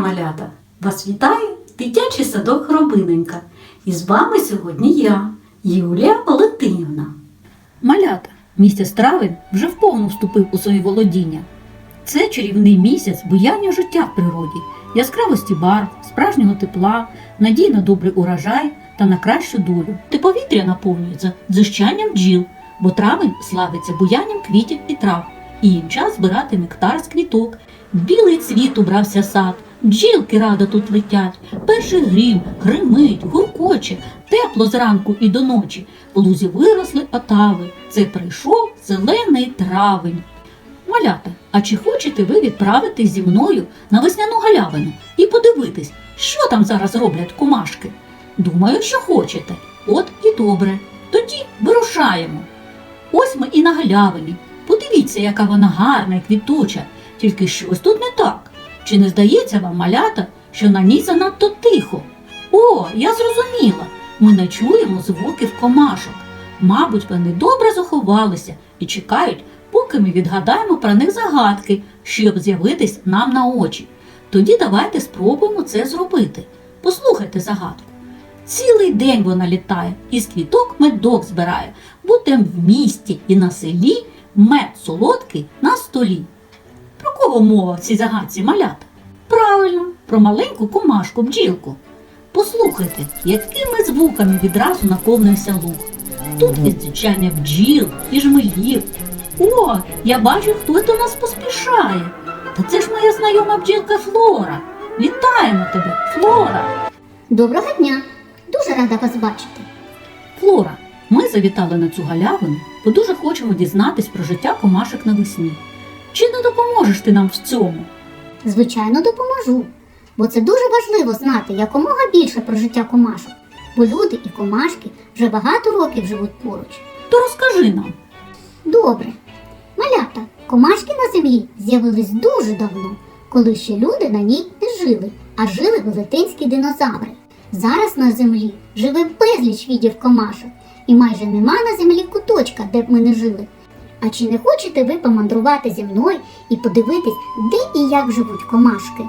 малята! Вас вітає дитячий садок Хробиненька. І з вами сьогодні я, Юлія Валентинівна. Малята, місяць травень вже вповну вступив у свої володіння. Це чарівний місяць буяння життя в природі, яскравості барв, справжнього тепла, надій на добрий урожай та на кращу долю. Те повітря наповнюється дзищанням бджіл, бо травень славиться буянням квітів і трав, і їм час збирати нектар з квіток. Білий цвіт убрався сад, бджілки радо тут летять, перший грім гримить, гуркоче, тепло зранку і до ночі. В лузі виросли отави. Це прийшов зелений травень. Малята, а чи хочете ви відправитись зі мною на весняну галявину і подивитись, що там зараз роблять кумашки? Думаю, що хочете. От і добре. Тоді вирушаємо. Ось ми і на галявині. Подивіться, яка вона гарна і квітуча. Тільки щось тут не так. Чи не здається вам, малята, що на ній занадто тихо? О, я зрозуміла. Ми не чуємо звуків комашок. Мабуть, вони добре заховалися і чекають, поки ми відгадаємо про них загадки, щоб з'явитись нам на очі. Тоді давайте спробуємо це зробити. Послухайте загадку. Цілий день вона літає, із квіток медок збирає. Будем в місті і на селі мед солодкий на столі. Кого мова в цій загадці малята? Правильно, про маленьку комашку бджілку. Послухайте, якими звуками відразу наповнився луг. Тут і дзичання бджіл, і жмелів. О, я бачу, хтось до нас поспішає. Та це ж моя знайома бджілка Флора. Вітаємо тебе, Флора! Доброго дня! Дуже рада вас бачити. Флора, ми завітали на цю галявину, бо дуже хочемо дізнатись про життя комашок навесні. Чи не допоможеш ти нам в цьому? Звичайно, допоможу, бо це дуже важливо знати якомога більше про життя комашок, бо люди і комашки вже багато років живуть поруч. То розкажи нам. Добре. Малята, комашки на землі з'явились дуже давно, коли ще люди на ній не жили, а жили велетенські динозаври. Зараз на землі живе безліч видів комашок, і майже нема на землі куточка, де б ми не жили. А чи не хочете ви помандрувати зі мною і подивитись, де і як живуть комашки?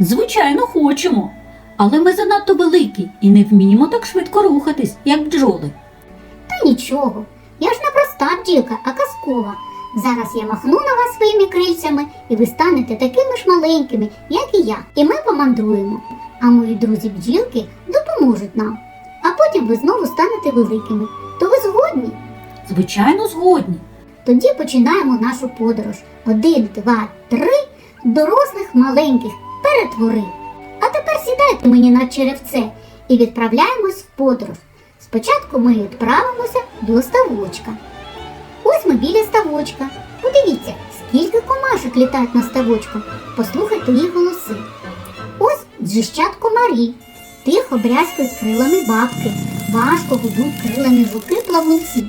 Звичайно, хочемо. Але ми занадто великі і не вміємо так швидко рухатись, як бджоли. Та нічого, я ж не проста бджілка, а казкова. Зараз я махну на вас своїми крильцями, і ви станете такими ж маленькими, як і я. І ми помандруємо. А мої друзі бджілки допоможуть нам. А потім ви знову станете великими. То ви згодні? Звичайно, згодні. Тоді починаємо нашу подорож. Один, два, три. Дорослих маленьких перетвори. А тепер сідайте мені на черевце і відправляємось в подорож. Спочатку ми відправимося до ставочка. Ось ми біля ставочка. Подивіться, скільки комашок літають на ставочку. Послухайте їх голоси. Ось дзжищать комарі. Тихо брязкають крилами бабки. Важко гудуть крилами жуки плавунці.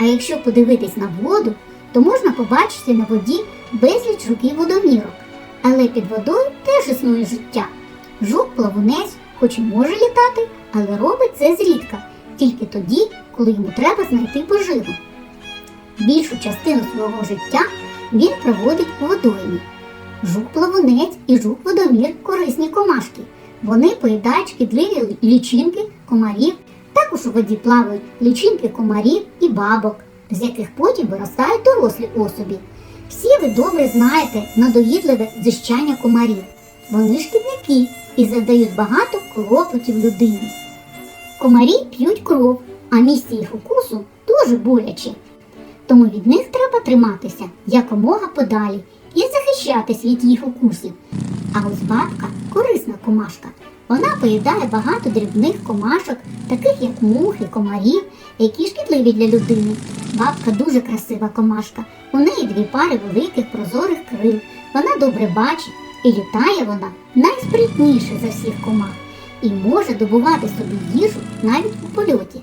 А якщо подивитись на воду, то можна побачити на воді безліч жуків водомірок. Але під водою теж існує життя. Жук-плавунець, хоч і може літати, але робить це зрідка, тільки тоді, коли йому треба знайти поживу. Більшу частину свого життя він проводить у водоймі. Жук-плавунець і жук-водомір корисні комашки. Вони поїдають шкідливі лічинки комарів. Також у воді плавають лічинки комарів і бабок, з яких потім виростають дорослі особі. Всі ви добре знаєте надоїдливе зищання комарів. Вони шкідники і задають багато клопотів людині. Комарі п'ють кров, а місце їх укусу дуже боляче. Тому від них треба триматися якомога подалі і захищатись від їх укусів. А ось бабка корисна комашка. Вона поїдає багато дрібних комашок, таких як мухи, комарів, які шкідливі для людини. Бабка дуже красива комашка. У неї дві пари великих прозорих крил. Вона добре бачить і літає вона найспритніше за всіх комах і може добувати собі їжу навіть у польоті.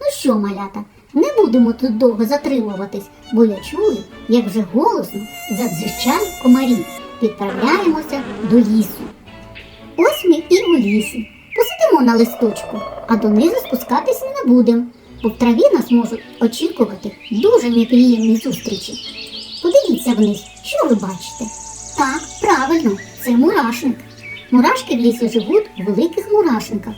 Ну що, малята, не будемо тут довго затримуватись, бо я чую, як вже голосно задзищали комарі. Відправляємося до лісу. Ось ми і у лісі. Посидимо на листочку, а донизу спускатись не будемо, бо в траві нас можуть очікувати дуже неприємні зустрічі. Подивіться вниз, що ви бачите? Так, правильно, це мурашник. Мурашки в лісі живуть у великих мурашниках.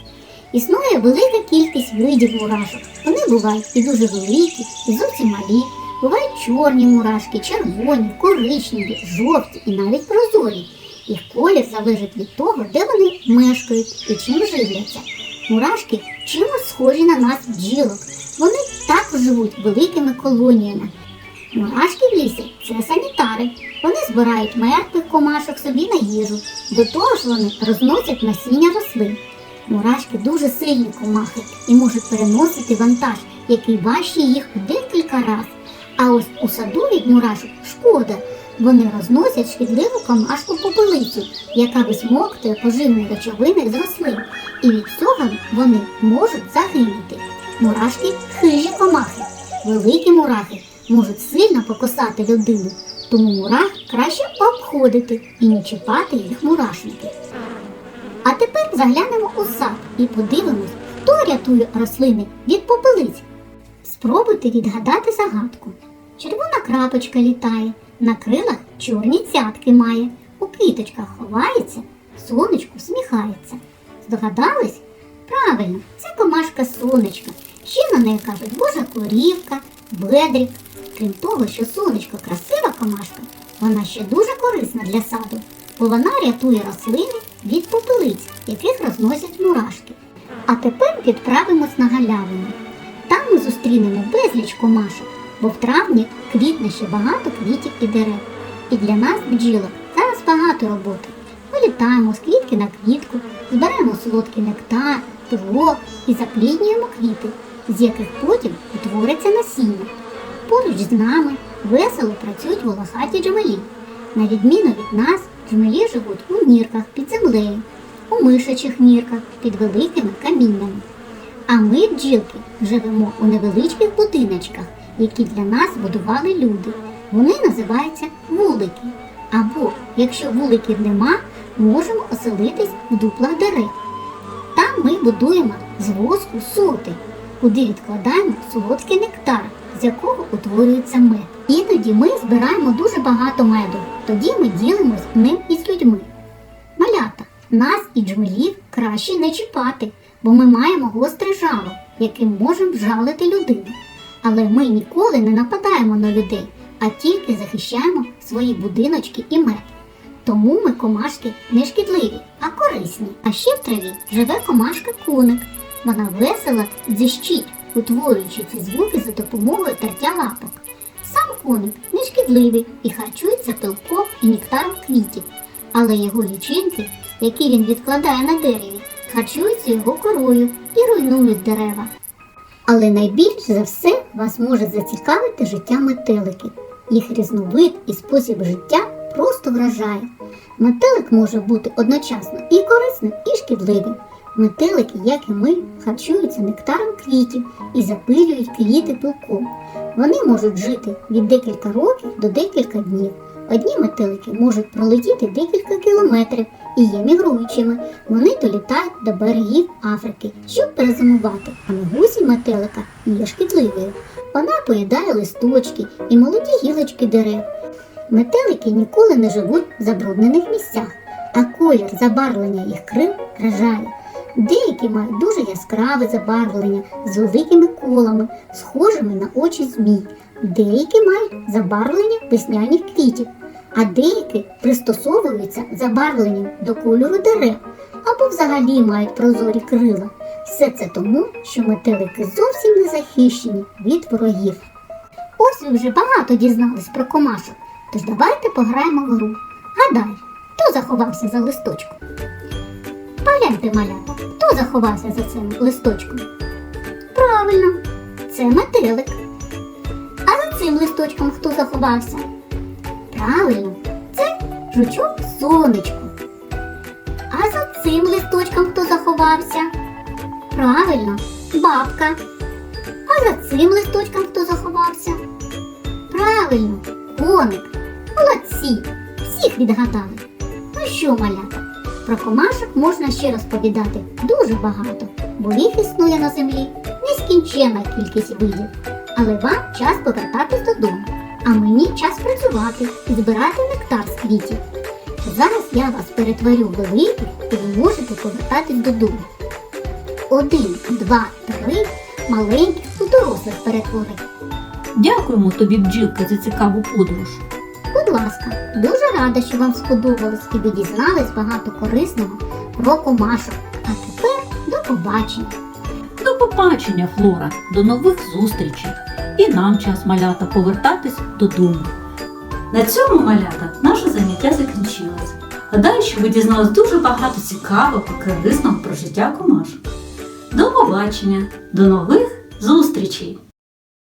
Існує велика кількість видів мурашок. Вони бувають і дуже великі, і зовсім малі. Бувають чорні мурашки, червоні, коричневі, жовті і навіть прозорі. Їх колір залежить від того, де вони мешкають і чим живляться. Мурашки чимось схожі на нас бджілок. Вони також живуть великими колоніями. Мурашки в лісі це санітари. Вони збирають мертвих комашок собі на їжу. До того ж вони розносять насіння рослин. Мурашки дуже сильні комахи і можуть переносити вантаж, який важче їх декілька разів. А ось у саду від мурашок шкода. Вони розносять шкідливу комашку попелицю, яка висмоктує поживні речовини з рослин, і від цього вони можуть загинути. Мурашки хижі комахи. Великі мурахи можуть сильно покусати людину, тому мурах краще обходити і не чіпати їх мурашники. А тепер заглянемо у сад і подивимось, хто рятує рослини від попелиць. Спробуйте відгадати загадку. Червона крапочка літає, на крилах чорні цятки має, у квіточках ховається, сонечко всміхається. Здогадались? Правильно, це комашка сонечка. Ще на неї кажуть божа корівка, бедрик. Крім того, що сонечко красива комашка, вона ще дуже корисна для саду, бо вона рятує рослини від попелиць, яких розносять мурашки. А тепер відправимось на галявину. Там ми зустрінемо безліч комашок, бо в травні квітне ще багато квітів і дерев. І для нас, бджілок, зараз багато роботи. Ми літаємо з квітки на квітку, збираємо солодкий нектар, пилок і запліднюємо квіти, з яких потім утвориться насіння. Поруч з нами весело працюють волохаті джмелі. На відміну від нас, джмелі живуть у нірках під землею, у мишачих нірках під великими каміннями. А ми, бджілки, живемо у невеличких будиночках, які для нас будували люди. Вони називаються вулики. Або, якщо вуликів нема, можемо оселитись в дуплах дерев. Там ми будуємо з воску соти, куди відкладаємо солодкий нектар, з якого утворюється мед. Іноді ми збираємо дуже багато меду, тоді ми ділимось ним із людьми. Малята, нас і джмелів краще не чіпати, бо ми маємо гостре жало, яким можемо вжалити людину. Але ми ніколи не нападаємо на людей, а тільки захищаємо свої будиночки і мед. Тому ми комашки не шкідливі, а корисні. А ще в траві живе комашка коник. Вона весело дзищить, утворюючи ці звуки за допомогою тертя лапок. Сам коник не шкідливий і харчується пилком і нектаром квітів, але його лічинки, які він відкладає на дереві, харчуються його корою і руйнують дерева. Але найбільш за все вас може зацікавити життя метеликів. Їх різновид і спосіб життя просто вражає. Метелик може бути одночасно і корисним, і шкідливим. Метелики, як і ми, харчуються нектаром квітів і запилюють квіти пилком. Вони можуть жити від декілька років до декілька днів. Одні метелики можуть пролетіти декілька кілометрів і є мігруючими. Вони долітають до берегів Африки, щоб перезимувати. А гусі метелика є шкідливою. Вона поїдає листочки і молоді гілочки дерев. Метелики ніколи не живуть в забруднених місцях, а колір забарвлення їх крил вражає. Деякі мають дуже яскраве забарвлення з великими колами, схожими на очі змій. Деякі мають забарвлення весняних квітів, а деякі пристосовуються забарвленням до кольору дерев або взагалі мають прозорі крила. Все це тому, що метелики зовсім не захищені від ворогів. Ось ви вже багато дізнались про комашок, тож давайте пограємо в гру. Гадай, хто заховався за листочком? Погляньте, малята, хто заховався за цим листочком? Правильно, це метелик. А за цим листочком хто заховався? Правильно, це жучок сонечко. А за цим листочком хто заховався? Правильно, бабка. А за цим листочком хто заховався? Правильно, коник. Молодці, всіх відгадали. Ну що, малята, про комашок можна ще розповідати дуже багато, бо їх існує на землі нескінченна кількість видів. Але вам час повертатись додому, а мені час працювати і збирати нектар з квітів. Зараз я вас перетворю в великих і ви можете повертатись додому. Один, два, три маленьких у дорослих перетвори. Дякуємо тобі, бджілка, за цікаву подорож. Будь ласка, дуже рада, що вам сподобалось і ви дізнались багато корисного про комашок. А тепер до побачення. До побачення, Флора, до нових зустрічей. І нам час малята повертатись додому. На цьому малята наше заняття закінчилось. Гадаю, що ви дізнались дуже багато цікавого і корисного про життя комашок. До побачення, до нових зустрічей!